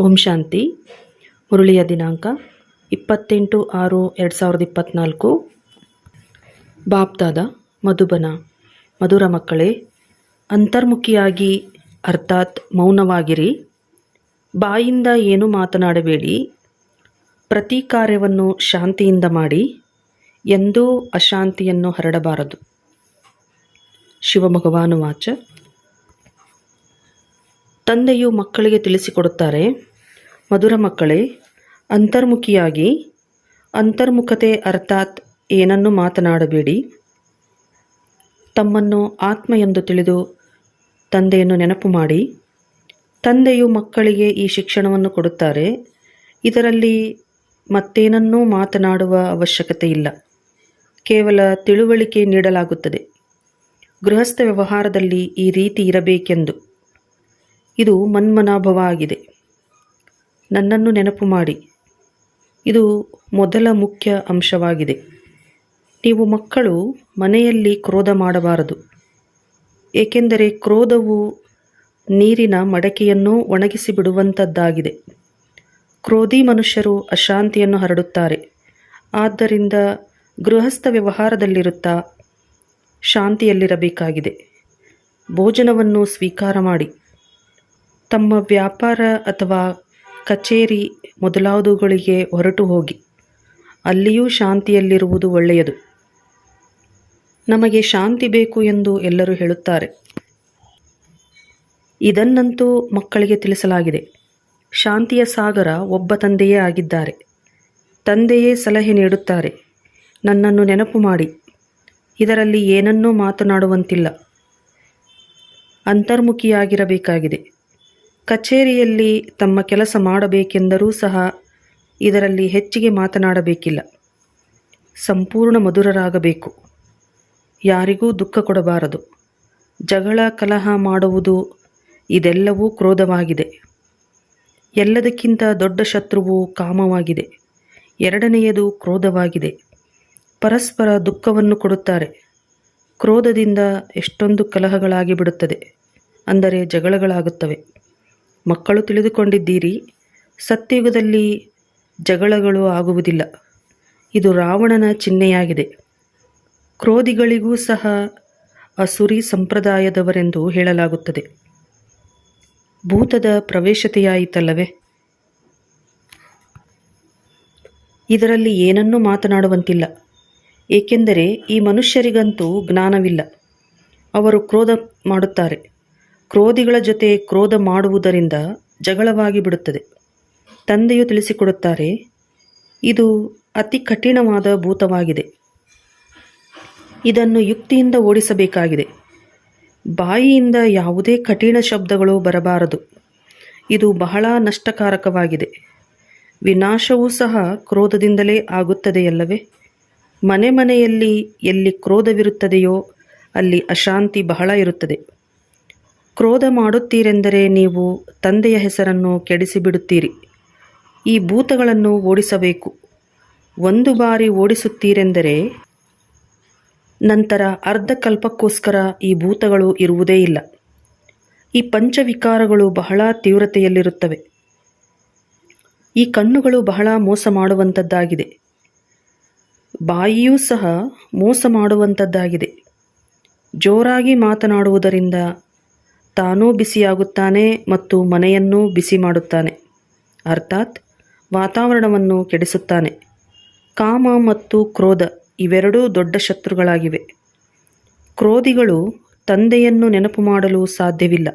ಓಂ ಶಾಂತಿ. ಮುರುಳಿಯ ದಿನಾಂಕ ಇಪ್ಪತ್ತೆಂಟು ಆರು ಎರಡು ಸಾವಿರದ ಇಪ್ಪತ್ತ್ನಾಲ್ಕು ಬಾಪ್ತಾದ ಮಧುಬನ. ಮಧುರ ಮಕ್ಕಳೇ, ಅಂತರ್ಮುಖಿಯಾಗಿ ಅರ್ಥಾತ್ ಮೌನವಾಗಿರಿ. ಬಾಯಿಂದ ಏನು ಮಾತನಾಡಬೇಡಿ. ಪ್ರತಿ ಕಾರ್ಯವನ್ನು ಶಾಂತಿಯಿಂದ ಮಾಡಿ, ಎಂದೂ ಅಶಾಂತಿಯನ್ನು ಹರಡಬಾರದು. ಶಿವಭಗವಾನು ವಾಚ. ತಂದೆಯು ಮಕ್ಕಳಿಗೆ ತಿಳಿಸಿಕೊಡುತ್ತಾರೆ ಮಧುರ ಮಕ್ಕಳೇ, ಅಂತರ್ಮುಖಿಯಾಗಿ, ಅಂತರ್ಮುಖತೆ ಅರ್ಥಾತ್ ಏನನ್ನು ಮಾತನಾಡಬೇಡಿ. ತಮ್ಮನ್ನು ಆತ್ಮ ಎಂದು ತಿಳಿದು ತಂದೆಯನ್ನು ನೆನಪು ಮಾಡಿ. ತಂದೆಯು ಮಕ್ಕಳಿಗೆ ಈ ಶಿಕ್ಷಣವನ್ನು ಕೊಡುತ್ತಾರೆ. ಇದರಲ್ಲಿ ಮತ್ತೇನನ್ನೂ ಮಾತನಾಡುವ ಅವಶ್ಯಕತೆ ಇಲ್ಲ. ಕೇವಲ ತಿಳುವಳಿಕೆ ನೀಡಲಾಗುತ್ತದೆ. ಗೃಹಸ್ಥ ವ್ಯವಹಾರದಲ್ಲಿ ಈ ರೀತಿ ಇರಬೇಕೆಂದು. ಇದು ಮನ್ಮನಾಭವ ಆಗಿದೆ ನನ್ನನ್ನು ನೆನಪು ಮಾಡಿ. ಇದು ಮೊದಲ ಮುಖ್ಯ ಅಂಶವಾಗಿದೆ. ನೀವು ಮಕ್ಕಳು ಮನೆಯಲ್ಲಿ ಕ್ರೋಧ ಮಾಡಬಾರದು. ಏಕೆಂದರೆ ಕ್ರೋಧವು ನೀರಿನ ಮಡಕೆಯನ್ನು ಒಣಗಿಸಿ ಬಿಡುವಂಥದ್ದಾಗಿದೆ ಕ್ರೋಧಿ ಮನುಷ್ಯರು ಅಶಾಂತಿಯನ್ನು ಹರಡುತ್ತಾರೆ. ಆದ್ದರಿಂದ ಗೃಹಸ್ಥ ವ್ಯವಹಾರದಲ್ಲಿರುತ್ತಾ ಶಾಂತಿಯಲ್ಲಿರಬೇಕಾಗಿದೆ. ಭೋಜನವನ್ನು ಸ್ವೀಕಾರ ಮಾಡಿ. ತಮ್ಮ ವ್ಯಾಪಾರ ಅಥವಾ ಕಚೇರಿ ಮೊದಲಾದವುಗಳಿಗೆ ಹೊರಟು ಹೋಗಿ. ಅಲ್ಲಿಯೂ ಶಾಂತಿಯಲ್ಲಿರುವುದು ಒಳ್ಳೆಯದು. ನಮಗೆ ಶಾಂತಿ ಬೇಕು ಎಂದು ಎಲ್ಲರೂ ಹೇಳುತ್ತಾರೆ. ಇದನ್ನಂತೂ ಮಕ್ಕಳಿಗೆ ತಿಳಿಸಲಾಗಿದೆ. ಶಾಂತಿಯ ಸಾಗರ ಒಬ್ಬ ತಂದೆಯೇ ಆಗಿದ್ದಾರೆ. ತಂದೆಯೇ ಸಲಹೆ ನೀಡುತ್ತಾರೆ. ನನ್ನನ್ನು ನೆನಪು ಮಾಡಿ. ಇದರಲ್ಲಿ ಏನನ್ನೂ ಮಾತನಾಡುವಂತಿಲ್ಲ. ಅಂತರ್ಮುಖಿಯಾಗಿರಬೇಕಾಗಿದೆ. ಕಚೇರಿಯಲ್ಲಿ ತಮ್ಮ ಕೆಲಸ ಮಾಡಬೇಕೆಂದರೂ ಸಹ ಇದರಲ್ಲಿ ಹೆಚ್ಚಿಗೆ ಮಾತನಾಡಬೇಕಿಲ್ಲ. ಸಂಪೂರ್ಣ ಮಧುರರಾಗಬೇಕು. ಯಾರಿಗೂ ದುಃಖ ಕೊಡಬಾರದು. ಜಗಳ ಕಲಹ ಮಾಡುವುದು ಇದೆಲ್ಲವೂ ಕ್ರೋಧವಾಗಿದೆ. ಎಲ್ಲದಕ್ಕಿಂತ ದೊಡ್ಡ ಶತ್ರುವು ಕಾಮವಾಗಿದೆ. ಎರಡನೆಯದು ಕ್ರೋಧವಾಗಿದೆ. ಪರಸ್ಪರ ದುಃಖವನ್ನು ಕೊಡುತ್ತಾರೆ. ಕ್ರೋಧದಿಂದ ಎಷ್ಟೊಂದು ಕಲಹಗಳಾಗಿ ಬಿಡುತ್ತದೆ ಅಂದರೆ ಜಗಳಗಳಾಗುತ್ತವೆ. ಮಕ್ಕಳು ತಿಳಿದುಕೊಂಡಿದ್ದೀರಿ? ಸತ್ಯಯುಗದಲ್ಲಿ ಜಗಳಗಳು ಆಗುವುದಿಲ್ಲ. ಇದು ರಾವಣನ ಚಿಹ್ನೆಯಾಗಿದೆ. ಕ್ರೋಧಿಗಳಿಗೂ ಸಹ ಅಸುರಿ ಸಂಪ್ರದಾಯದವರೆಂದು ಹೇಳಲಾಗುತ್ತದೆ. ಭೂತದ ಪ್ರವೇಶತೆಯಾಯಿತಲ್ಲವೇ? ಇದರಲ್ಲಿ ಏನನ್ನೂ ಮಾತನಾಡುವಂತಿಲ್ಲ. ಏಕೆಂದರೆ ಈ ಮನುಷ್ಯರಿಗಂತೂ ಜ್ಞಾನವಿಲ್ಲ. ಅವರು ಕ್ರೋಧ ಮಾಡುತ್ತಾರೆ. ಕ್ರೋಧಿಗಳ ಜೊತೆ ಕ್ರೋಧ ಮಾಡುವುದರಿಂದ ಜಗಳವಾಗಿ ಬಿಡುತ್ತದೆ. ತಂದೆಯು ತಿಳಿಸಿಕೊಡುತ್ತಾರೆ, ಇದು ಅತಿ ಕಠಿಣವಾದ ಭೂತವಾಗಿದೆ. ಇದನ್ನು ಯುಕ್ತಿಯಿಂದ ಓಡಿಸಬೇಕಾಗಿದೆ. ಬಾಯಿಯಿಂದ ಯಾವುದೇ ಕಠಿಣ ಶಬ್ದಗಳು ಬರಬಾರದು. ಇದು ಬಹಳ ನಷ್ಟಕಾರಕವಾಗಿದೆ. ವಿನಾಶವೂ ಸಹ ಕ್ರೋಧದಿಂದಲೇ ಆಗುತ್ತದೆಯಲ್ಲವೇ? ಮನೆ ಮನೆಯಲ್ಲಿ ಎಲ್ಲಿ ಕ್ರೋಧವಿರುತ್ತದೆಯೋ ಅಲ್ಲಿ ಅಶಾಂತಿ ಬಹಳ ಇರುತ್ತದೆ. ಕ್ರೋಧ ಮಾಡುತ್ತೀರೆಂದರೆ ನೀವು ತಂದೆಯ ಹೆಸರನ್ನು ಕೆಡಿಸಿಬಿಡುತ್ತೀರಿ. ಈ ಭೂತಗಳನ್ನು ಓಡಿಸಬೇಕು. ಒಂದು ಬಾರಿ ಓಡಿಸುತ್ತೀರೆಂದರೆ ನಂತರ ಅರ್ಧ ಕಲ್ಪಕ್ಕೋಸ್ಕರ ಈ ಭೂತಗಳು ಇರುವುದೇ ಇಲ್ಲ. ಈ ಪಂಚವಿಕಾರಗಳು ಬಹಳ ತೀವ್ರತೆಯಲ್ಲಿರುತ್ತವೆ. ಈ ಕಣ್ಣುಗಳು ಬಹಳ ಮೋಸ ಮಾಡುವಂಥದ್ದಾಗಿದೆ. ಬಾಯಿಯೂ ಸಹ ಮೋಸ ಮಾಡುವಂಥದ್ದಾಗಿದೆ. ಜೋರಾಗಿ ಮಾತನಾಡುವುದರಿಂದ ತಾನೂ ಬಿಸಿಯಾಗುತ್ತಾನೆ ಮತ್ತು ಮನೆಯನ್ನೂ ಬಿಸಿ ಮಾಡುತ್ತಾನೆ. ಅರ್ಥಾತ್ ವಾತಾವರಣವನ್ನು ಕೆಡಿಸುತ್ತಾನೆ. ಕಾಮ ಮತ್ತು ಕ್ರೋಧ ಇವೆರಡೂ ದೊಡ್ಡ ಶತ್ರುಗಳಾಗಿವೆ. ಕ್ರೋಧಿಗಳು ತಂದೆಯನ್ನು ನೆನಪು ಮಾಡಲು ಸಾಧ್ಯವಿಲ್ಲ.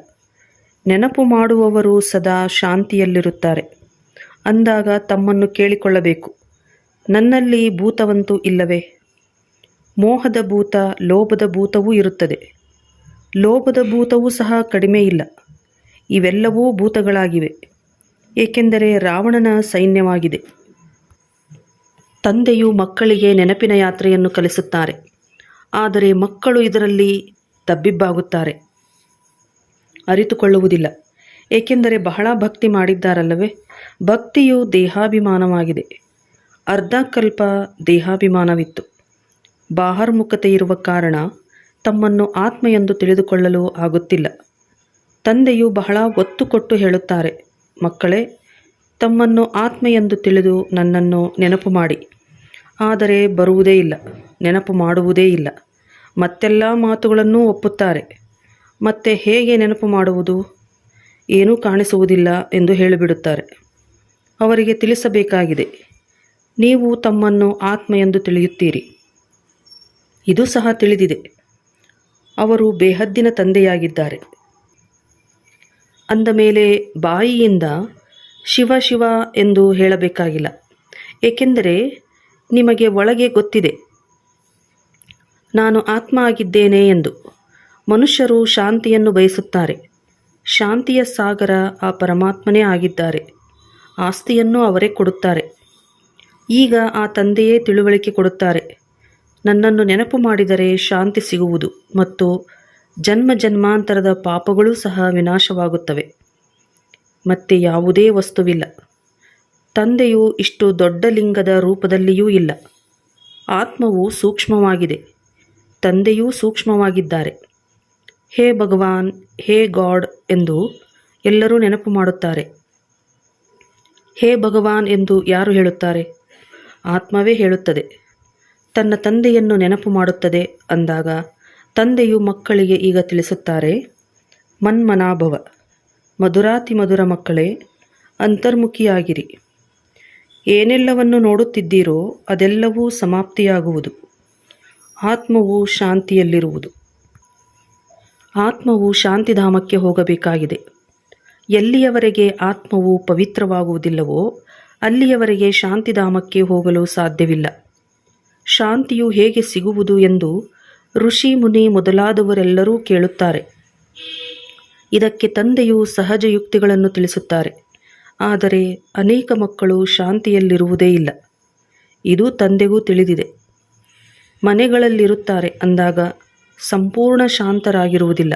ನೆನಪು ಮಾಡುವವರು ಸದಾ ಶಾಂತಿಯಲ್ಲಿರುತ್ತಾರೆ. ಅಂದಾಗ ತಮ್ಮನ್ನು ಕೇಳಿಕೊಳ್ಳಬೇಕು. ನನ್ನಲ್ಲಿ ಭೂತವಂತೂ ಇಲ್ಲವೇ? ಮೋಹದ ಭೂತ, ಲೋಭದ ಭೂತವೂ ಇರುತ್ತದೆ. ಲೋಭದ ಭೂತವೂ ಸಹ ಕಡಿಮೆ ಇಲ್ಲ. ಇವೆಲ್ಲವೂ ಭೂತಗಳಾಗಿವೆ. ಏಕೆಂದರೆ ರಾವಣನ ಸೈನ್ಯವಾಗಿದೆ. ತಂದೆಯು ಮಕ್ಕಳಿಗೆ ನೆನಪಿನ ಯಾತ್ರೆಯನ್ನು ಕಲಿಸುತ್ತಾರೆ. ಆದರೆ ಮಕ್ಕಳು ಇದರಲ್ಲಿ ತಬ್ಬಿಬ್ಬಾಗುತ್ತಾರೆ. ಅರಿತುಕೊಳ್ಳುವುದಿಲ್ಲ. ಏಕೆಂದರೆ ಬಹಳ ಭಕ್ತಿ ಮಾಡಿದ್ದಾರಲ್ಲವೇ? ಭಕ್ತಿಯು ದೇಹಾಭಿಮಾನವಾಗಿದೆ. ಅರ್ಧಕಲ್ಪ ದೇಹಾಭಿಮಾನವಿತ್ತು. ಬಾಹರ್ಮುಖತೆ ಇರುವ ಕಾರಣ ತಮ್ಮನ್ನು ಆತ್ಮ ಎಂದು ತಿಳಿದುಕೊಳ್ಳಲು ಆಗುತ್ತಿಲ್ಲ. ತಂದೆಯು ಬಹಳ ಒತ್ತು ಕೊಟ್ಟು ಹೇಳುತ್ತಾರೆ, ಮಕ್ಕಳೇ, ತಮ್ಮನ್ನು ಆತ್ಮ ಎಂದು ತಿಳಿದು ನನ್ನನ್ನು ನೆನಪು ಮಾಡಿ. ಆದರೆ ಬರುವುದೇ ಇಲ್ಲ, ನೆನಪು ಮಾಡುವುದೇ ಇಲ್ಲ. ಮತ್ತೆಲ್ಲ ಮಾತುಗಳನ್ನು ಒಪ್ಪುತ್ತಾರೆ. ಮತ್ತೆ ಹೇಗೆ ನೆನಪು ಮಾಡುವುದು? ಏನೂ ಕಾಣಿಸುವುದಿಲ್ಲ ಎಂದು ಹೇಳಿಬಿಡುತ್ತಾರೆ. ಅವರಿಗೆ ತಿಳಿಸಬೇಕಾಗಿದೆ, ನೀವು ತಮ್ಮನ್ನು ಆತ್ಮ ಎಂದು ತಿಳಿಯುತ್ತೀರಿ. ಇದು ಸಹ ತಿಳಿದಿದೆ. ಅವರು ಬೇಹದ್ದಿನ ತಂದೆಯಾಗಿದ್ದಾರೆ. ಅಂದ ಮೇಲೆ ಬಾಯಿಯಿಂದ ಶಿವ ಶಿವ ಎಂದು ಹೇಳಬೇಕಾಗಿಲ್ಲ. ಏಕೆಂದರೆ ನಿಮಗೆ ಒಳಗೆ ಗೊತ್ತಿದೆ. ನಾನು ಆತ್ಮ ಆಗಿದ್ದೇನೆ ಎಂದು ಮನುಷ್ಯರು ಶಾಂತಿಯನ್ನು ಬಯಸುತ್ತಾರೆ. ಶಾಂತಿಯ ಸಾಗರ ಆ ಪರಮಾತ್ಮನೇ ಆಗಿದ್ದಾರೆ. ಆಸ್ತಿಯನ್ನು ಅವರೇ ಕೊಡುತ್ತಾರೆ. ಈಗ ಆ ತಂದೆಯೇ ತಿಳುವಳಿಕೆ ಕೊಡುತ್ತಾರೆ. ನನ್ನನ್ನು ನೆನಪು ಮಾಡಿದರೆ ಶಾಂತಿ ಸಿಗುವುದು ಮತ್ತು ಜನ್ಮ ಜನ್ಮಾಂತರದ ಪಾಪಗಳೂ ಸಹ ವಿನಾಶವಾಗುತ್ತವೆ. ಮತ್ತೆ ಯಾವುದೇ ವಸ್ತುವಿಲ್ಲ. ತಂದೆಯು ಇಷ್ಟು ದೊಡ್ಡ ಲಿಂಗದ ರೂಪದಲ್ಲಿಯೂ ಇಲ್ಲ. ಆತ್ಮವು ಸೂಕ್ಷ್ಮವಾಗಿದೆ. ತಂದೆಯೂ ಸೂಕ್ಷ್ಮವಾಗಿದ್ದಾರೆ. ಹೇ ಭಗವಾನ್, ಹೇ ಗಾಡ್ ಎಂದು ಎಲ್ಲರೂ ನೆನಪು ಮಾಡುತ್ತಾರೆ. ಹೇ ಭಗವಾನ್ ಎಂದು ಯಾರು ಹೇಳುತ್ತಾರೆ? ಆತ್ಮವೇ ಹೇಳುತ್ತದೆ. ತನ್ನ ತಂದೆಯನ್ನು ನೆನಪು ಮಾಡುತ್ತದೆ ಅಂದಾಗ, ತಂದೆಯು ಮಕ್ಕಳಿಗೆ ಈಗ ತಿಳಿಸುತ್ತಾರೆ, ಮನ್ಮನಾಭವ, ಮಧುರಾತಿ ಮಧುರ ಮಕ್ಕಳೇ, ಅಂತರ್ಮುಖಿಯಾಗಿರಿ. ಏನೆಲ್ಲವನ್ನು ನೋಡುತ್ತಿದ್ದೀರೋ ಅದೆಲ್ಲವೂ ಸಮಾಪ್ತಿಯಾಗುವುದು. ಆತ್ಮವು ಶಾಂತಿಯಲ್ಲಿರುವುದು. ಆತ್ಮವು ಶಾಂತಿಧಾಮಕ್ಕೆ ಹೋಗಬೇಕಾಗಿದೆ. ಎಲ್ಲಿಯವರೆಗೆ ಆತ್ಮವು ಪವಿತ್ರವಾಗುವುದಿಲ್ಲವೋ, ಅಲ್ಲಿಯವರೆಗೆ ಶಾಂತಿಧಾಮಕ್ಕೆ ಹೋಗಲು ಸಾಧ್ಯವಿಲ್ಲ. ಶಾಂತಿಯು ಹೇಗೆ ಸಿಗುವುದು ಎಂದು ಋಷಿ ಮುನಿ ಮೊದಲಾದವರೆಲ್ಲರೂ ಕೇಳುತ್ತಾರೆ. ಇದಕ್ಕೆ ತಂದೆಯು ಸಹಜ ಯುಕ್ತಿಗಳನ್ನು ತಿಳಿಸುತ್ತಾರೆ. ಆದರೆ ಅನೇಕ ಮಕ್ಕಳು ಶಾಂತಿಯಲ್ಲಿರುವುದೇ ಇಲ್ಲ. ಇದು ತಂದೆಗೂ ತಿಳಿದಿದೆ. ಮನೆಗಳಲ್ಲಿರುತ್ತಾರೆ ಅಂದಾಗ ಸಂಪೂರ್ಣ ಶಾಂತರಾಗಿರುವುದಿಲ್ಲ.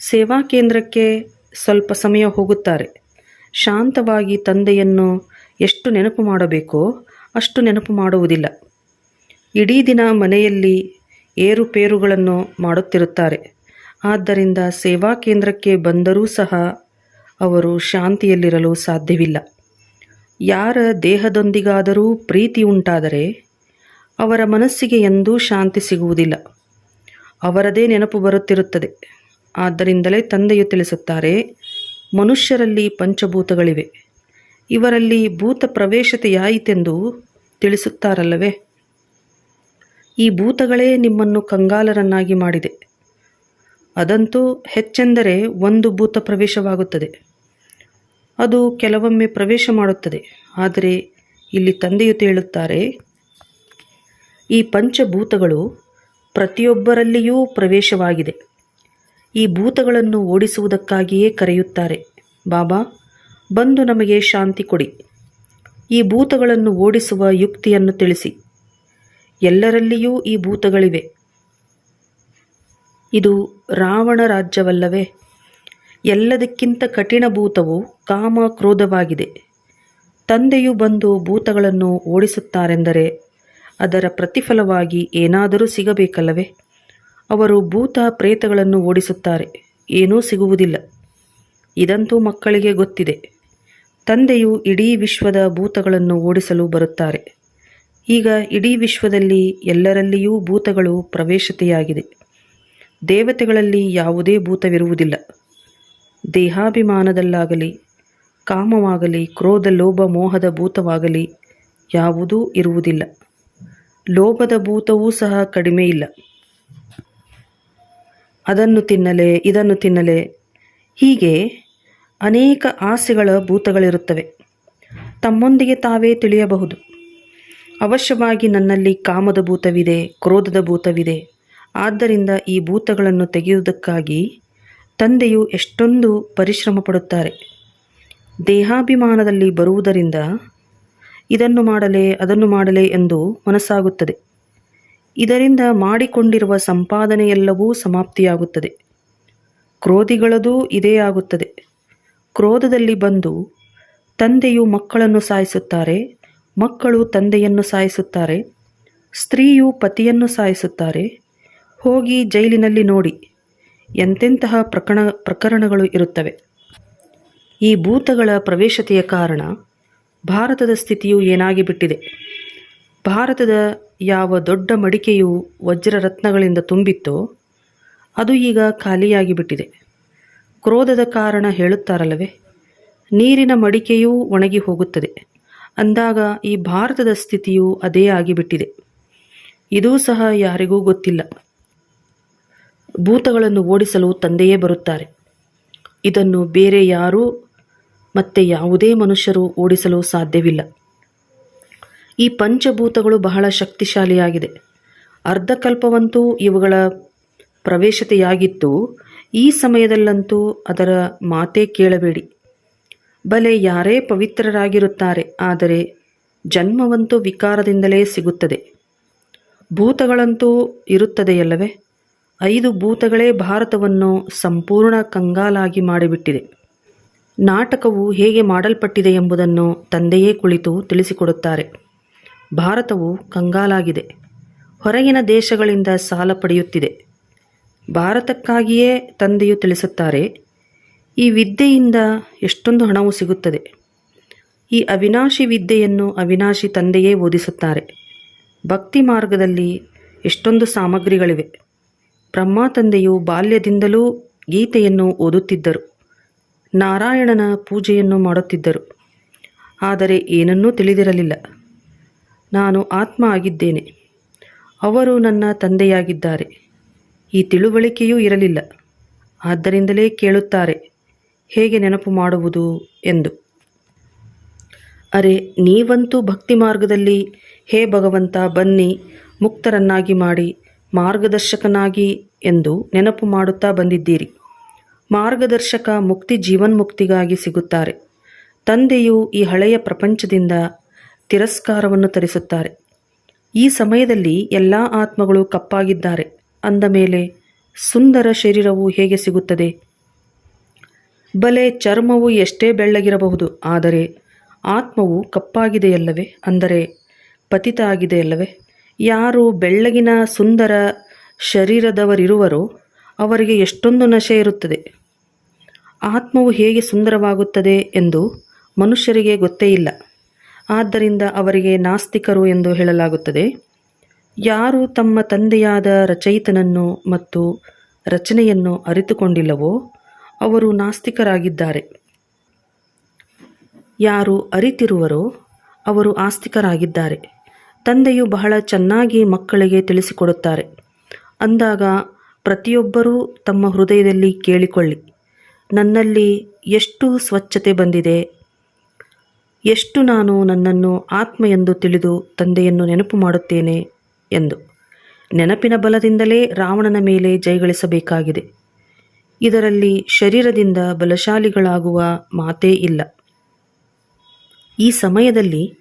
ಸೇವಾ ಕೇಂದ್ರಕ್ಕೆ ಸ್ವಲ್ಪ ಸಮಯ ಹೋಗುತ್ತಾರೆ. ಶಾಂತವಾಗಿ ತಂದೆಯನ್ನು ಎಷ್ಟು ನೆನಪು ಮಾಡಬೇಕೋ ಅಷ್ಟು ನೆನಪು ಮಾಡುವುದಿಲ್ಲ. ಇಡೀ ದಿನ ಮನೆಯಲ್ಲಿ ಏರುಪೇರುಗಳನ್ನು ಮಾಡುತ್ತಿರುತ್ತಾರೆ. ಆದ್ದರಿಂದ ಸೇವಾ ಕೇಂದ್ರಕ್ಕೆ ಬಂದರೂ ಸಹ ಅವರು ಶಾಂತಿಯಲ್ಲಿರಲು ಸಾಧ್ಯವಿಲ್ಲ. ಯಾರ ದೇಹದೊಂದಿಗಾದರೂ ಪ್ರೀತಿ ಉಂಟಾದರೆ ಅವರ ಮನಸ್ಸಿಗೆ ಎಂದೂ ಶಾಂತಿ ಸಿಗುವುದಿಲ್ಲ. ಅವರದೇ ನೆನಪು ಬರುತ್ತಿರುತ್ತದೆ. ಆದ್ದರಿಂದಲೇ ತಂದೆಯು ತಿಳಿಸುತ್ತಾರೆ, ಮನುಷ್ಯರಲ್ಲಿ ಪಂಚಭೂತಗಳಿವೆ. ಇವರಲ್ಲಿ ಭೂತ ಪ್ರವೇಶತೆಯಾಯಿತೆಂದು ತಿಳಿಸುತ್ತಾರಲ್ಲವೇ? ಈ ಭೂತಗಳೇ ನಿಮ್ಮನ್ನು ಕಂಗಾಲರನ್ನಾಗಿ ಮಾಡಿದೆ. ಅದಂತೂ ಹೆಚ್ಚೆಂದರೆ ಒಂದು ಭೂತ ಪ್ರವೇಶವಾಗುತ್ತದೆ. ಅದು ಕೆಲವೊಮ್ಮೆ ಪ್ರವೇಶ ಮಾಡುತ್ತದೆ. ಆದರೆ ಇಲ್ಲಿ ತಂದೆಯು ತೇಳುತ್ತಾರೆ ಈ ಪಂಚಭೂತಗಳು ಪ್ರತಿಯೊಬ್ಬರಲ್ಲಿಯೂ ಪ್ರವೇಶವಾಗಿದೆ. ಈ ಭೂತಗಳನ್ನು ಓಡಿಸುವುದಕ್ಕಾಗಿಯೇ ಕರೆಯುತ್ತಾರೆ, ಬಾಬಾ, ಬಂದು ನಮಗೆ ಶಾಂತಿ ಕೊಡಿ. ಈ ಭೂತಗಳನ್ನು ಓಡಿಸುವ ಯುಕ್ತಿಯನ್ನು ತಿಳಿಸಿ. ಎಲ್ಲರಲ್ಲಿಯೂ ಈ ಭೂತಗಳಿವೆ. ಇದು ರಾವಣ ರಾಜ್ಯವಲ್ಲವೇ? ಎಲ್ಲದಕ್ಕಿಂತ ಕಠಿಣ ಭೂತವು ಕಾಮ ಕ್ರೋಧವಾಗಿದೆ. ತಂದೆಯು ಬಂದು ಭೂತಗಳನ್ನು ಓಡಿಸುತ್ತಾರೆಂದರೆ ಅದರ ಪ್ರತಿಫಲವಾಗಿ ಏನಾದರೂ ಸಿಗಬೇಕಲ್ಲವೇ? ಅವರು ಭೂತ ಪ್ರೇತಗಳನ್ನು ಓಡಿಸುತ್ತಾರೆ, ಏನೂ ಸಿಗುವುದಿಲ್ಲ. ಇದಂತೂ ಮಕ್ಕಳಿಗೆ ಗೊತ್ತಿದೆ. ತಂದೆಯು ಇಡೀ ವಿಶ್ವದ ಭೂತಗಳನ್ನು ಓಡಿಸಲು ಬರುತ್ತಾರೆ. ಈಗ ಇಡೀ ವಿಶ್ವದಲ್ಲಿ ಎಲ್ಲರಲ್ಲಿಯೂ ಭೂತಗಳು ಪ್ರವೇಶತೆಯಾಗಿದೆ. ದೇವತೆಗಳಲ್ಲಿ ಯಾವುದೇ ಭೂತವಿರುವುದಿಲ್ಲ. ದೇಹಾಭಿಮಾನದಲ್ಲಾಗಲಿ, ಕಾಮವಾಗಲಿ, ಕ್ರೋಧ, ಲೋಭ, ಮೋಹದ ಭೂತವಾಗಲಿ ಯಾವುದೂ ಇರುವುದಿಲ್ಲ. ಲೋಭದ ಭೂತವೂ ಸಹ ಕಡಿಮೆ ಇಲ್ಲ. ಅದನ್ನು ತಿನ್ನಲೆ, ಇದನ್ನು ತಿನ್ನಲೆ. ಹೀಗೆ ಅನೇಕ ಆಸೆಗಳ ಭೂತಗಳಿರುತ್ತವೆ. ತಮ್ಮೊಂದಿಗೆ ತಾವೇ ತಿಳಿಯಬಹುದು. ಅವಶ್ಯವಾಗಿ ನನ್ನಲ್ಲಿ ಕಾಮದ ಭೂತವಿದೆ, ಕ್ರೋಧದ ಭೂತವಿದೆ. ಆದ್ದರಿಂದ ಈ ಭೂತಗಳನ್ನು ತೆಗೆಯುವುದಕ್ಕಾಗಿ ತಂದೆಯು ಎಷ್ಟೊಂದು ಪರಿಶ್ರಮ ಪಡುತ್ತಾರೆ ದೇಹಾಭಿಮಾನದಲ್ಲಿ ಬರುವುದರಿಂದ ಇದನ್ನು ಮಾಡಲೇ, ಅದನ್ನು ಮಾಡಲೇ ಎಂದು ಮನಸ್ಸಾಗುತ್ತದೆ. ಇದರಿಂದ ಮಾಡಿಕೊಂಡಿರುವ ಸಂಪಾದನೆಯೆಲ್ಲವೂ ಸಮಾಪ್ತಿಯಾಗುತ್ತದೆ. ಕ್ರೋಧಿಗಳದೂ ಇದೇ ಆಗುತ್ತದೆ. ಕ್ರೋಧದಲ್ಲಿ ಬಂದು ತಂದೆಯು ಮಕ್ಕಳನ್ನು ಸಾಯಿಸುತ್ತಾರೆ ಮಕ್ಕಳು ತಂದೆಯನ್ನು ಸಾಯಿಸುತ್ತಾರೆ, ಸ್ತ್ರೀಯು ಪತಿಯನ್ನು ಸಾಯಿಸುತ್ತಾರೆ, ಹೋಗಿ ಜೈಲಿನಲ್ಲಿ ನೋಡಿ, ಎಂತೆಂತಹ ಪ್ರಕರಣ, ಪ್ರಕರಣಗಳು ಇರುತ್ತವೆ. ಈ ಭೂತಗಳ ಪ್ರವೇಶತೆಯ ಕಾರಣ ಭಾರತದ ಸ್ಥಿತಿಯು ಏನಾಗಿ ಬಿಟ್ಟಿದೆ ಭಾರತದ ಯಾವ ದೊಡ್ಡ ಮಡಿಕೆಯು ವಜ್ರರತ್ನಗಳಿಂದ ತುಂಬಿತ್ತೋ, ಅದು ಈಗ ಖಾಲಿಯಾಗಿ ಬಿಟ್ಟಿದೆ ಕ್ರೋಧದ ಕಾರಣ ಹೇಳುತ್ತಾರಲ್ಲವೇ, ನೀರಿನ ಮಡಿಕೆಯೂ ಒಣಗಿ ಹೋಗುತ್ತದೆ. ಅಂದಾಗ ಈ ಭಾರತದ ಸ್ಥಿತಿಯು ಅದೇ ಆಗಿಬಿಟ್ಟಿದೆ. ಇದೂ ಸಹ ಯಾರಿಗೂ ಗೊತ್ತಿಲ್ಲ. ಭೂತಗಳನ್ನು ಓಡಿಸಲು ತಂದೆಯೇ ಬರುತ್ತಾರೆ. ಇದನ್ನು ಬೇರೆ ಯಾರೂ ಮತ್ತೆ ಯಾವುದೇ ಮನುಷ್ಯರು ಓಡಿಸಲು ಸಾಧ್ಯವಿಲ್ಲ. ಈ ಪಂಚಭೂತಗಳು ಬಹಳ ಶಕ್ತಿಶಾಲಿಯಾಗಿದೆ. ಅರ್ಧಕಲ್ಪವಂತೂ ಇವುಗಳ ಪ್ರವೇಶತೆಯಾಗಿತ್ತು ಈ ಸಮಯದಲ್ಲಂತೂ ಅದರ ಮಾತೇ ಕೇಳಬೇಡಿ. ಬಲೆ ಯಾರೇ ಪವಿತ್ರರಾಗಿರುತ್ತಾರೆ, ಆದರೆ ಜನ್ಮವಂತೂ ವಿಕಾರದಿಂದಲೇ ಸಿಗುತ್ತದೆ. ಭೂತಗಳಂತೂ ಇರುತ್ತದೆಯಲ್ಲವೇ? ಐದು ಭೂತಗಳೇ ಭಾರತವನ್ನು ಸಂಪೂರ್ಣ ಕಂಗಾಲಾಗಿ ಮಾಡಿಬಿಟ್ಟಿದೆ. ನಾಟಕವು ಹೇಗೆ ಮಾಡಲ್ಪಟ್ಟಿದೆ ಎಂಬುದನ್ನು ತಂದೆಯೇ ಕುಳಿತು ತಿಳಿಸಿಕೊಡುತ್ತಾರೆ. ಭಾರತವು ಕಂಗಾಲಾಗಿದೆ. ಹೊರಗಿನ ದೇಶಗಳಿಂದ ಸಾಲ ಪಡೆಯುತ್ತಿದೆ. ಭಾರತಕ್ಕಾಗಿಯೇ ತಂದೆಯು ತಿಳಿಸುತ್ತಾರೆ ಈ ವಿದ್ಯೆಯಿಂದ ಎಷ್ಟೊಂದು ಹಣವು ಸಿಗುತ್ತದೆ. ಈ ಅವಿನಾಶಿ ವಿದ್ಯೆಯನ್ನು ಅವಿನಾಶಿ ತಂದೆಯೇ ಓದಿಸುತ್ತಾರೆ. ಭಕ್ತಿ ಮಾರ್ಗದಲ್ಲಿ ಎಷ್ಟೊಂದು ಸಾಮಗ್ರಿಗಳಿವೆ. ಬ್ರಹ್ಮ ತಂದೆಯು ಬಾಲ್ಯದಿಂದಲೂ ಗೀತೆಯನ್ನು ಓದುತ್ತಿದ್ದರು. ನಾರಾಯಣನ ಪೂಜೆಯನ್ನು ಮಾಡುತ್ತಿದ್ದರು. ಆದರೆ ಏನನ್ನೂ ತಿಳಿದಿರಲಿಲ್ಲ. ನಾನು ಆತ್ಮ ಆಗಿದ್ದೇನೆ. ಅವರು ನನ್ನ ತಂದೆಯಾಗಿದ್ದಾರೆ. ಈ ತಿಳುವಳಿಕೆಯೂ ಇರಲಿಲ್ಲ. ಆದ್ದರಿಂದಲೇ ಕೇಳುತ್ತಾರೆ. ಹೇಗೆ ನೆನಪು ಮಾಡುವುದು ಎಂದು. ಅರೆ, ನೀವಂತೂ ಭಕ್ತಿ ಮಾರ್ಗದಲ್ಲಿ ಹೇ ಭಗವಂತ ಬನ್ನಿ, ಮುಕ್ತರನ್ನಾಗಿ ಮಾಡಿ, ಮಾರ್ಗದರ್ಶಕನಾಗಿ ಎಂದು ನೆನಪು ಮಾಡುತ್ತಾ ಬಂದಿದ್ದೀರಿ. ಮಾರ್ಗದರ್ಶಕ ಮುಕ್ತಿ ಜೀವನ್ಮುಕ್ತಿಗಾಗಿ ಸಿಗುತ್ತಾರೆ. ತಂದೆಯು ಈ ಹಳೆಯ ಪ್ರಪಂಚದಿಂದ ತಿರಸ್ಕಾರವನ್ನು ತರಿಸುತ್ತಾರೆ. ಈ ಸಮಯದಲ್ಲಿ ಎಲ್ಲ ಆತ್ಮಗಳು ಕಪ್ಪಾಗಿದ್ದಾರೆ. ಅಂದ ಮೇಲೆ ಸುಂದರ ಶರೀರವು ಹೇಗೆ ಸಿಗುತ್ತದೆ? ಬಲೆ ಚರ್ಮವು ಎಷ್ಟೇ ಬೆಳ್ಳಗಿರಬಹುದು, ಆದರೆ ಆತ್ಮವು ಕಪ್ಪಾಗಿದೆಯಲ್ಲವೇ? ಅಂದರೆ ಪತಿತ ಆಗಿದೆಯಲ್ಲವೇ ಯಾರು ಬೆಳ್ಳಗಿನ ಸುಂದರ ಶರೀರದವರಿರುವರೋ ಅವರಿಗೆ ಎಷ್ಟೊಂದು ನಶೆ ಇರುತ್ತದೆ. ಆತ್ಮವು ಹೇಗೆ ಸುಂದರವಾಗುತ್ತದೆ ಎಂದು ಮನುಷ್ಯರಿಗೆ ಗೊತ್ತೇ ಇಲ್ಲ. ಆದ್ದರಿಂದ ಅವರಿಗೆ ನಾಸ್ತಿಕರು ಎಂದು ಹೇಳಲಾಗುತ್ತದೆ. ಯಾರು ತಮ್ಮ ತಂದೆಯಾದ ರಚಯಿತನನ್ನು ಮತ್ತು ರಚನೆಯನ್ನು ಅರಿತುಕೊಂಡಿಲ್ಲವೋ ಅವರು ನಾಸ್ತಿಕರಾಗಿದ್ದಾರೆ. ಯಾರು ಅರಿತಿರುವರೋ ಅವರು ಆಸ್ತಿಕರಾಗಿದ್ದಾರೆ. ತಂದೆಯು ಬಹಳ ಚೆನ್ನಾಗಿ ಮಕ್ಕಳಿಗೆ ತಿಳಿಸಿಕೊಡುತ್ತಾರೆ. ಅಂದಾಗ ಪ್ರತಿಯೊಬ್ಬರೂ ತಮ್ಮ ಹೃದಯದಲ್ಲಿ ಕೇಳಿಕೊಳ್ಳಿ, ನನ್ನಲ್ಲಿ ಎಷ್ಟು ಸ್ವಚ್ಛತೆ ಬಂದಿದೆ, ಎಷ್ಟು ನಾನು ನನ್ನನ್ನು ಆತ್ಮ ಎಂದು ತಿಳಿದು ತಂದೆಯನ್ನು ನೆನಪು ಮಾಡುತ್ತೇನೆ ಎಂದು. ನೆನಪಿನ ಬಲದಿಂದಲೇ ರಾವಣನ ಮೇಲೆ ಜಯಗಳಿಸಬೇಕಾಗಿದೆ. ಇದರಲ್ಲಿ ಶರೀರದಿಂದ ಬಲಶಾಲಿಗಳಾಗುವ ಮಾತೇ ಇಲ್ಲ. ಈ ಸಮಯದಲ್ಲಿ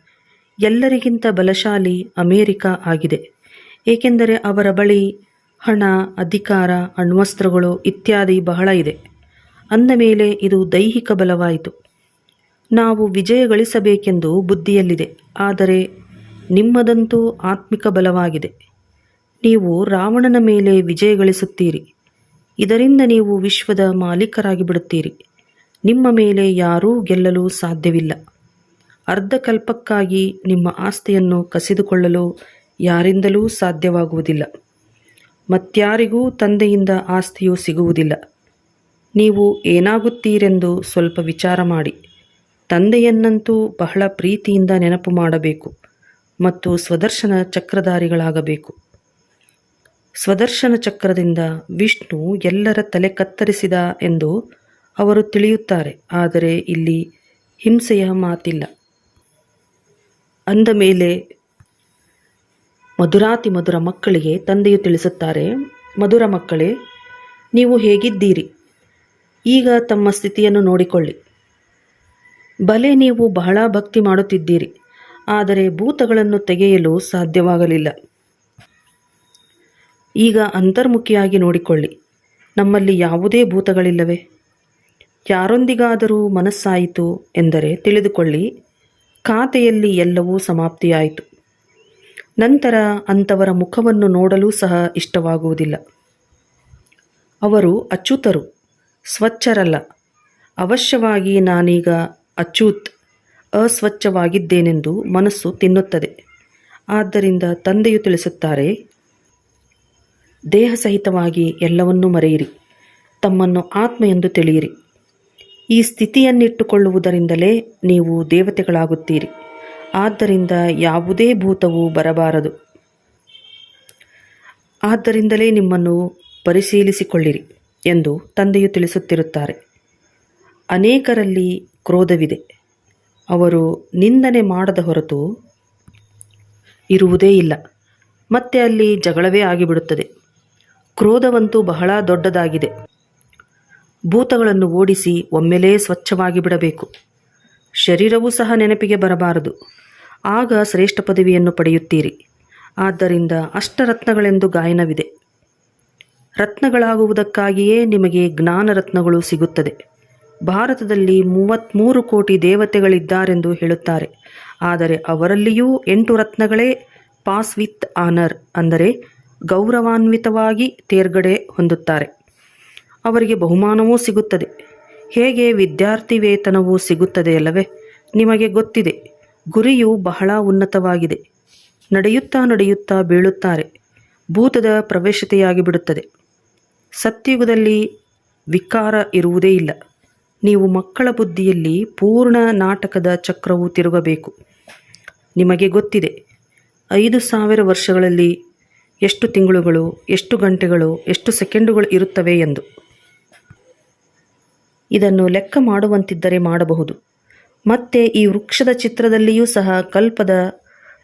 ಎಲ್ಲರಿಗಿಂತ ಬಲಶಾಲಿ ಅಮೇರಿಕ ಆಗಿದೆ. ಏಕೆಂದರೆ ಅವರ ಬಳಿ ಹಣ, ಅಧಿಕಾರ, ಅಣ್ವಸ್ತ್ರಗಳು ಇತ್ಯಾದಿ ಬಹಳ ಇದೆ. ಅಂದ ಮೇಲೆ ಇದು ದೈಹಿಕ ಬಲವಾಯಿತು. ನಾವು ವಿಜಯ ಗಳಿಸಬೇಕೆಂದು ಬುದ್ಧಿಯಲ್ಲಿದೆ. ಆದರೆ ನಿಮ್ಮದಂತೂ ಆತ್ಮಿಕ ಬಲವಾಗಿದೆ. ನೀವು ರಾವಣನ ಮೇಲೆ ವಿಜಯ ಗಳಿಸುತ್ತೀರಿ ಇದರಿಂದ ನೀವು ವಿಶ್ವದ ಮಾಲೀಕರಾಗಿ ಬಿಡುತ್ತೀರಿ. ನಿಮ್ಮ ಮೇಲೆ ಯಾರೂ ಗೆಲ್ಲಲು ಸಾಧ್ಯವಿಲ್ಲ. ಅರ್ಧಕಲ್ಪಕ್ಕಾಗಿ ನಿಮ್ಮ ಆಸ್ತಿಯನ್ನು ಕಸಿದುಕೊಳ್ಳಲು ಯಾರಿಂದಲೂ ಸಾಧ್ಯವಾಗುವುದಿಲ್ಲ. ಮತ್ಯಾರಿಗೂ ತಂದೆಯಿಂದ ಆಸ್ತಿಯು ಸಿಗುವುದಿಲ್ಲ. ನೀವು ಏನಾಗುತ್ತೀರೆಂದು ಸ್ವಲ್ಪ ವಿಚಾರ ಮಾಡಿ. ತಂದೆಯನ್ನಂತೂ ಬಹಳ ಪ್ರೀತಿಯಿಂದ ನೆನಪು ಮಾಡಬೇಕು ಮತ್ತು ಸ್ವದರ್ಶನ ಚಕ್ರಧಾರಿಗಳಾಗಬೇಕು. ಸ್ವದರ್ಶನ ಚಕ್ರದಿಂದ ವಿಷ್ಣು ಎಲ್ಲರ ತಲೆ ಕತ್ತರಿಸಿದ ಎಂದು ಅವರು ತಿಳಿಯುತ್ತಾರೆ. ಆದರೆ ಇಲ್ಲಿ ಹಿಂಸೆಯ ಮಾತಿಲ್ಲ. ಅಂದ ಮೇಲೆ ಮಧುರಾತಿ ಮಧುರ ಮಕ್ಕಳಿಗೆ ತಂದೆಯು ತಿಳಿಸುತ್ತಾರೆ, ಮಧುರ ಮಕ್ಕಳೇ, ನೀವು ಹೇಗಿದ್ದೀರಿ? ಈಗ ತಮ್ಮ ಸ್ಥಿತಿಯನ್ನು ನೋಡಿಕೊಳ್ಳಿ. ಬಲೆ ನೀವು ಬಹಳ ಭಕ್ತಿ ಮಾಡುತ್ತಿದ್ದೀರಿ. ಆದರೆ ಭೂತಗಳನ್ನು ತೆಗೆಯಲು ಸಾಧ್ಯವಾಗಲಿಲ್ಲ. ಈಗ ಅಂತರ್ಮುಖಿಯಾಗಿ ನೋಡಿಕೊಳ್ಳಿ. ನಮ್ಮಲ್ಲಿ ಯಾವುದೇ ಭೂತಗಳಿಲ್ಲವೆ? ಯಾರೊಂದಿಗಾದರೂ ಮನಸ್ಸಾಯಿತು ಎಂದರೆ ತಿಳಿದುಕೊಳ್ಳಿ, ಖಾತೆಯಲ್ಲಿ ಎಲ್ಲವೂ ಸಮಾಪ್ತಿಯಾಯಿತು. ನಂತರ ಅಂಥವರ ಮುಖವನ್ನು ನೋಡಲೂ ಸಹ ಇಷ್ಟವಾಗುವುದಿಲ್ಲ. ಅವರು ಅಚ್ಯುತರು, ಸ್ವಚ್ಛರಲ್ಲ. ಅವಶ್ಯವಾಗಿ ನಾನೀಗ ಅಚ್ಯುತ್, ಅಸ್ವಚ್ಛವಾಗಿದ್ದೇನೆಂದು ಮನಸ್ಸು ತಿನ್ನುತ್ತದೆ. ಆದ್ದರಿಂದ ತಂದೆಯು ತಿಳಿಸುತ್ತಾರೆ ದೇಹ ಸಹಿತವಾಗಿ ಎಲ್ಲವನ್ನೂ ಮರೆಯಿರಿ. ತಮ್ಮನ್ನು ಆತ್ಮ ಎಂದು ತಿಳಿಯಿರಿ. ಈ ಸ್ಥಿತಿಯನ್ನಿಟ್ಟುಕೊಳ್ಳುವುದರಿಂದಲೇ ನೀವು ದೇವತೆಗಳಾಗುತ್ತೀರಿ. ಆದ್ದರಿಂದ ಯಾವುದೇ ಭೂತವು ಬರಬಾರದು. ಆದ್ದರಿಂದಲೇ ನಿಮ್ಮನ್ನು ಪರಿಶೀಲಿಸಿಕೊಳ್ಳಿರಿ ಎಂದು ತಂದೆಯು ತಿಳಿಸುತ್ತಿರುತ್ತಾರೆ. ಅನೇಕರಲ್ಲಿ ಕ್ರೋಧವಿದೆ. ಅವರು ನಿಂದನೆ ಮಾಡದ ಹೊರತು ಇರುವುದೇ ಇಲ್ಲ. ಮತ್ತೆ ಅಲ್ಲಿ ಜಗಳವೇ ಆಗಿಬಿಡುತ್ತದೆ. ಕ್ರೋಧವಂತೂ ಬಹಳ ದೊಡ್ಡದಾಗಿದೆ. ಭೂತಗಳನ್ನು ಓಡಿಸಿ ಒಮ್ಮೆಲೇ ಸ್ವಚ್ಛವಾಗಿ ಬಿಡಬೇಕು. ಶರೀರವೂ ಸಹ ನೆನಪಿಗೆ ಬರಬಾರದು. ಆಗ ಶ್ರೇಷ್ಠ ಪದವಿಯನ್ನು ಪಡೆಯುತ್ತೀರಿ. ಆದ್ದರಿಂದ ಅಷ್ಟರತ್ನಗಳೆಂದು ಗಾಯನವಿದೆ. ರತ್ನಗಳಾಗುವುದಕ್ಕಾಗಿಯೇ ನಿಮಗೆ ಜ್ಞಾನ ರತ್ನಗಳು ಸಿಗುತ್ತದೆ. ಭಾರತದಲ್ಲಿ ಮೂವತ್ತ್ಮೂರು ಕೋಟಿ ದೇವತೆಗಳಿದ್ದಾರೆಂದು ಹೇಳುತ್ತಾರೆ. ಆದರೆ ಅವರಲ್ಲಿಯೂ ಎಂಟು ರತ್ನಗಳೇ ಪಾಸ್ ವಿತ್ ಆನರ್ ಅಂದರೆ ಗೌರವಾನ್ವಿತವಾಗಿ ತೇರ್ಗಡೆ ಹೊಂದುತ್ತಾರೆ. ಅವರಿಗೆ ಬಹುಮಾನವೂ ಸಿಗುತ್ತದೆ. ಹೇಗೆ ವಿದ್ಯಾರ್ಥಿ ವೇತನವೂ ಸಿಗುತ್ತದೆ ಅಲ್ಲವೇ? ನಿಮಗೆ ಗೊತ್ತಿದೆ, ಗುರಿಯು ಬಹಳ ಉನ್ನತವಾಗಿದೆ. ನಡೆಯುತ್ತಾ ನಡೆಯುತ್ತಾ ಬೀಳುತ್ತಾರೆ. ಭೂತದ ಪ್ರವೇಶತೆಯಾಗಿ ಬಿಡುತ್ತದೆ. ಸತ್ಯುಗದಲ್ಲಿ ವಿಕಾರ ಇರುವುದೇ ಇಲ್ಲ. ನೀವು ಮಕ್ಕಳ ಬುದ್ಧಿಯಲ್ಲಿ ಪೂರ್ಣ ನಾಟಕದ ಚಕ್ರವು ತಿರುಗಬೇಕು. ನಿಮಗೆ ಗೊತ್ತಿದೆ, ಐದು ಸಾವಿರ ವರ್ಷಗಳಲ್ಲಿ ಎಷ್ಟು ತಿಂಗಳುಗಳು, ಎಷ್ಟು ಗಂಟೆಗಳು, ಎಷ್ಟು ಸೆಕೆಂಡುಗಳು ಇರುತ್ತವೆ ಎಂದು. ಇದನ್ನು ಲೆಕ್ಕ ಮಾಡುವಂತಿದ್ದರೆ ಮಾಡಬಹುದು. ಮತ್ತೆ ಈ ವೃಕ್ಷದ ಚಿತ್ರದಲ್ಲಿಯೂ ಸಹ ಕಲ್ಪದ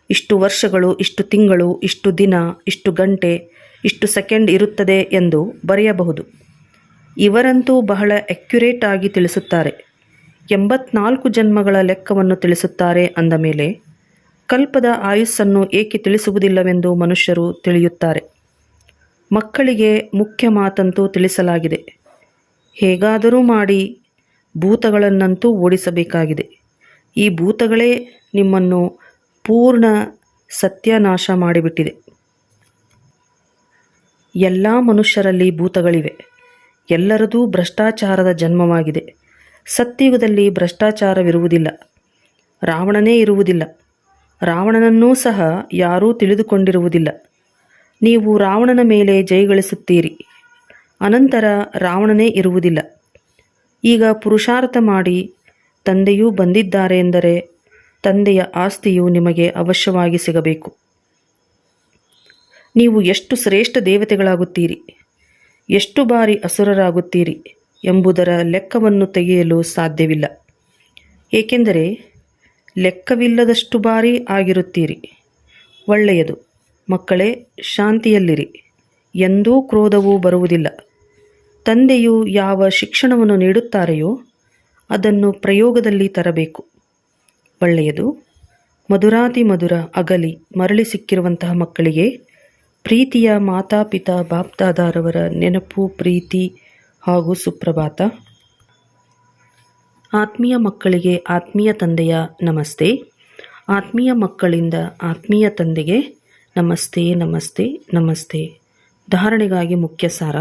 ಇಷ್ಟು ವರ್ಷಗಳು, ಇಷ್ಟು ತಿಂಗಳು, ಇಷ್ಟು ದಿನ, ಇಷ್ಟು ಗಂಟೆ, ಇಷ್ಟು ಸೆಕೆಂಡ್ ಇರುತ್ತದೆ ಎಂದು ಬರೆಯಬಹುದು. ಇವರಂತೂ ಬಹಳ ಅಕ್ಯುರೇಟ್ ಆಗಿ ತಿಳಿಸುತ್ತಾರೆ. ಎಂಬತ್ನಾಲ್ಕು ಜನ್ಮಗಳ ಲೆಕ್ಕವನ್ನು ತಿಳಿಸುತ್ತಾರೆ ಅಂದ ಮೇಲೆ ಕಲ್ಪದ ಆಯುಸ್ಸನ್ನು ಏಕೆ ತಿಳಿಸುವುದಿಲ್ಲವೆಂದು ಮನುಷ್ಯರು ತಿಳಿಯುತ್ತಾರೆ. ಮಕ್ಕಳಿಗೆ ಮುಖ್ಯ ಮಾತಂತೂ ತಿಳಿಸಲಾಗಿದೆ. ಹೇಗಾದರೂ ಮಾಡಿ ಭೂತಗಳನ್ನಂತೂ ಓಡಿಸಬೇಕಾಗಿದೆ. ಈ ಭೂತಗಳೇ ನಿಮ್ಮನ್ನು ಪೂರ್ಣ ಸತ್ಯನಾಶ ಮಾಡಿಬಿಟ್ಟಿದೆ. ಎಲ್ಲ ಮನುಷ್ಯರಲ್ಲಿ ಭೂತಗಳಿವೆ. ಎಲ್ಲರದೂ ಭ್ರಷ್ಟಾಚಾರದ ಜನ್ಮವಾಗಿದೆ. ಸತ್ಯಯುಗದಲ್ಲಿ ಭ್ರಷ್ಟಾಚಾರವಿರುವುದಿಲ್ಲ. ರಾವಣನೇ ಇರುವುದಿಲ್ಲ. ರಾವಣನನ್ನೂ ಸಹ ಯಾರೂ ತಿಳಿದುಕೊಂಡಿರುವುದಿಲ್ಲ. ನೀವು ರಾವಣನ ಮೇಲೆ ಜಯಗಳಿಸುತ್ತೀರಿ ಅನಂತರ ರಾವಣನೇ ಇರುವುದಿಲ್ಲ. ಈಗ ಪುರುಷಾರ್ಥ ಮಾಡಿ ತಂದೆಯೂ ಬಂದಿದ್ದಾರೆ ಎಂದರೆ ತಂದೆಯ ಆಸ್ತಿಯು ನಿಮಗೆ ಅವಶ್ಯವಾಗಿ ಸಿಗಬೇಕು. ನೀವು ಎಷ್ಟು ಶ್ರೇಷ್ಠ ದೇವತೆಗಳಾಗುತ್ತೀರಿ? ಎಷ್ಟು ಬಾರಿ ಅಸುರರಾಗುತ್ತೀರಿ ಎಂಬುದರ ಲೆಕ್ಕವನ್ನು ತೆಗೆಯಲು ಸಾಧ್ಯವಿಲ್ಲ. ಏಕೆಂದರೆ ಲೆಕ್ಕವಿಲ್ಲದಷ್ಟು ಬಾರಿ ಆಗಿರುತ್ತೀರಿ. ಒಳ್ಳೆಯದು. ಮಕ್ಕಳೇ, ಶಾಂತಿಯಲ್ಲಿರಿ. ಎಂದೂ ಕ್ರೋಧವೂ ಬರುವುದಿಲ್ಲ. ತಂದೆಯು ಯಾವ ಶಿಕ್ಷಣವನ್ನು ನೀಡುತ್ತಾರೆಯೋ ಅದನ್ನು ಪ್ರಯೋಗದಲ್ಲಿ ತರಬೇಕು. ಒಳ್ಳೆಯದು. ಮಧುರಾತಿ ಮಧುರ ಅಗಲಿ ಮರಳಿ ಸಿಕ್ಕಿರುವಂತಹ ಮಕ್ಕಳಿಗೆ ಪ್ರೀತಿಯ ಮಾತಾಪಿತಾ ಬಾಪ್ತಾದಾರವರ ನೆನಪು, ಪ್ರೀತಿ ಹಾಗೂ ಸುಪ್ರಭಾತ. ಆತ್ಮೀಯ ಮಕ್ಕಳಿಗೆ ಆತ್ಮೀಯ ತಂದೆಯ ನಮಸ್ತೆ. ಆತ್ಮೀಯ ಮಕ್ಕಳಿಂದ ಆತ್ಮೀಯ ತಂದೆಗೆ ನಮಸ್ತೆ ನಮಸ್ತೆ ನಮಸ್ತೆ. ಧಾರಣೆಗಾಗಿ ಮುಖ್ಯ ಸಾರ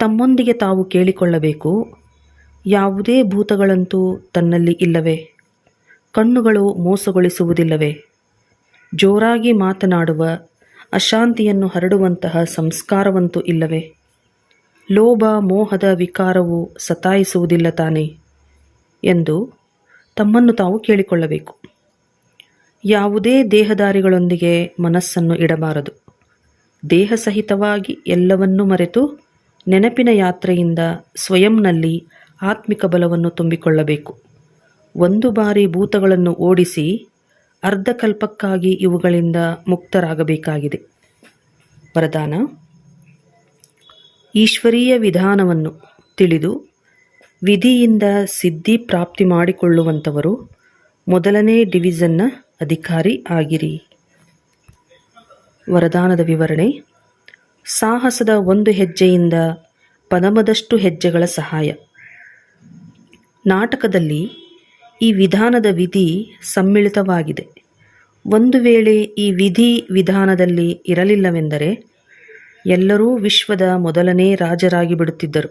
ತಮ್ಮೊಂದಿಗೆ ತಾವು ಕೇಳಿಕೊಳ್ಳಬೇಕು, ಯಾವುದೇ ಭೂತಗಳಂತೂ ತನ್ನಲ್ಲಿ ಇಲ್ಲವೇ? ಕಣ್ಣುಗಳು ಮೋಸಗೊಳಿಸುವುದಿಲ್ಲವೇ? ಜೋರಾಗಿ ಮಾತನಾಡುವ ಅಶಾಂತಿಯನ್ನು ಹರಡುವಂತಹ ಸಂಸ್ಕಾರವಂತೂ ಇಲ್ಲವೇ? ಲೋಭ ಮೋಹದ ವಿಕಾರವು ಸತಾಯಿಸುವುದಿಲ್ಲ ತಾನೇ ಎಂದು ತಮ್ಮನ್ನು ತಾವು ಕೇಳಿಕೊಳ್ಳಬೇಕು. ಯಾವುದೇ ದೇಹದಾರಿಗಳೊಂದಿಗೆ ಮನಸ್ಸನ್ನು ಇಡಬಾರದು. ದೇಹ ಸಹಿತವಾಗಿ ಎಲ್ಲವನ್ನೂ ಮರೆತು ನೆನಪಿನ ಯಾತ್ರೆಯಿಂದ ಸ್ವಯಂನಲ್ಲಿ ಆತ್ಮಿಕ ಬಲವನ್ನು ತುಂಬಿಕೊಳ್ಳಬೇಕು. ಒಂದು ಬಾರಿ ಭೂತಗಳನ್ನು ಓಡಿಸಿ ಅರ್ಧಕಲ್ಪಕ್ಕಾಗಿ ಇವುಗಳಿಂದ ಮುಕ್ತರಾಗಬೇಕಾಗಿದೆ. ವರದಾನ ಈಶ್ವರೀಯ ವಿಧಾನವನ್ನು ತಿಳಿದು ವಿಧಿಯಿಂದ ಸಿದ್ಧಿ ಪ್ರಾಪ್ತಿ ಮಾಡಿಕೊಳ್ಳುವಂಥವರು ಮೊದಲನೇ ಡಿವಿಷನ್ನ ಅಧಿಕಾರಿ ಆಗಿರಿ. ವರದಾನದ ವಿವರಣೆ, ಸಾಹಸದ ಒಂದು ಹೆಜ್ಜೆಯಿಂದ ಪದಮದಷ್ಟು ಹೆಜ್ಜೆಗಳ ಸಹಾಯ. ನಾಟಕದಲ್ಲಿ ಈ ವಿಧಾನದ ವಿಧಿ ಸಮ್ಮಿಳಿತವಾಗಿದೆ. ಒಂದು ವೇಳೆ ಈ ವಿಧಿ ವಿಧಾನದಲ್ಲಿ ಇರಲಿಲ್ಲವೆಂದರೆ ಎಲ್ಲರೂ ವಿಶ್ವದ ಮೊದಲನೇ ರಾಜರಾಗಿ ಬಿಡುತ್ತಿದ್ದರು.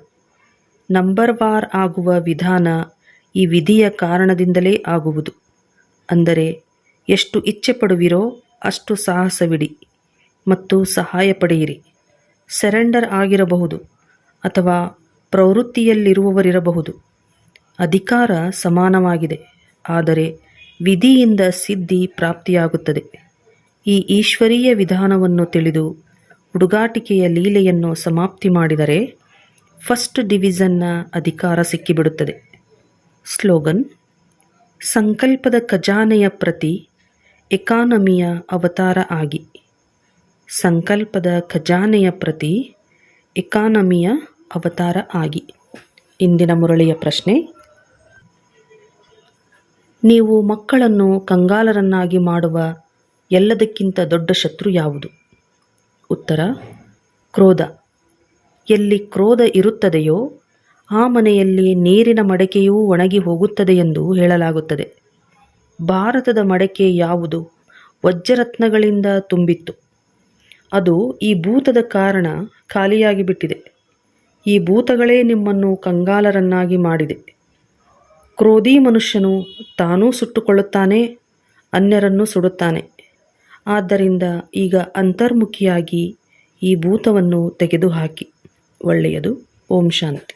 ನಂಬರ್ ವಾರ್ ಆಗುವ ವಿಧಾನ ಈ ವಿಧಿಯ ಕಾರಣದಿಂದಲೇ ಆಗುವುದು. ಅಂದರೆ, ಎಷ್ಟು ಇಚ್ಛೆ ಪಡುವಿರೋ ಅಷ್ಟು ಸಾಹಸವಿಡಿ ಮತ್ತು ಸಹಾಯ ಪಡೆಯಿರಿ. ಸೆರೆಂಡರ್ ಆಗಿರಬಹುದು ಅಥವಾ ಪ್ರವೃತ್ತಿಯಲ್ಲಿರುವವರಿರಬಹುದು. ಅಧಿಕಾರ ಸಮಾನವಾಗಿದೆ, ಆದರೆ ವಿಧಿಯಿಂದ ಸಿದ್ಧಿ ಪ್ರಾಪ್ತಿಯಾಗುತ್ತದೆ. ಈ ಈಶ್ವರೀಯ ವಿಧಾನವನ್ನು ತಿಳಿದು ಹುಡುಗಾಟಿಕೆಯ ಲೀಲೆಯನ್ನು ಸಮಾಪ್ತಿ ಮಾಡಿದರೆ ಫಸ್ಟ್ ಡಿವಿಷನ್ನ ಅಧಿಕಾರ ಸಿಕ್ಕಿಬಿಡುತ್ತದೆ. ಸ್ಲೋಗನ್, ಸಂಕಲ್ಪದ ಖಜಾನೆಯ ಪ್ರತಿ ಎಕಾನಮಿಯ ಅವತಾರ ಆಗಿ. ಸಂಕಲ್ಪದ ಖಜಾನೆಯ ಪ್ರತಿ ಎಕಾನಮಿಯ ಅವತಾರ ಆಗಿ. ಇಂದಿನ ಮುರಳಿಯ ಪ್ರಶ್ನೆ, ನೀವು ಮಕ್ಕಳನ್ನು ಕಂಗಾಲರನ್ನಾಗಿ ಮಾಡುವ ಎಲ್ಲದಕ್ಕಿಂತ ದೊಡ್ಡ ಶತ್ರು ಯಾವುದು? ಉತ್ತರ, ಕ್ರೋಧ. ಎಲ್ಲಿ ಕ್ರೋಧ ಇರುತ್ತದೆಯೋ ಆ ಮನೆಯಲ್ಲಿ ನೀರಿನ ಮಡಕೆಯೂ ಒಣಗಿ ಹೋಗುತ್ತದೆ ಎಂದು ಹೇಳಲಾಗುತ್ತದೆ. ಭಾರತದ ಮಡಕೆ ಯಾವುದು? ವಜ್ರರತ್ನಗಳಿಂದ ತುಂಬಿತ್ತು. ಅದು ಈ ಭೂತದ ಕಾರಣ ಖಾಲಿಯಾಗಿ ಬಿಟ್ಟಿದೆ ಈ ಭೂತಗಳೇ ನಿಮ್ಮನ್ನು ಕಂಗಾಲರನ್ನಾಗಿ ಮಾಡಿದೆ. ಕ್ರೋಧಿ ಮನುಷ್ಯನು ತಾನೂ ಸುಟ್ಟುಕೊಳ್ಳುತ್ತಾನೆ, ಅನ್ಯರನ್ನು ಸುಡುತ್ತಾನೆ. ಆದ್ದರಿಂದ ಈಗ ಅಂತರ್ಮುಖಿಯಾಗಿ ಈ ಭೂತವನ್ನು ತೆಗೆದುಹಾಕಿ. ಒಳ್ಳೆಯದು. ಓಂ ಶಾಂತಿ.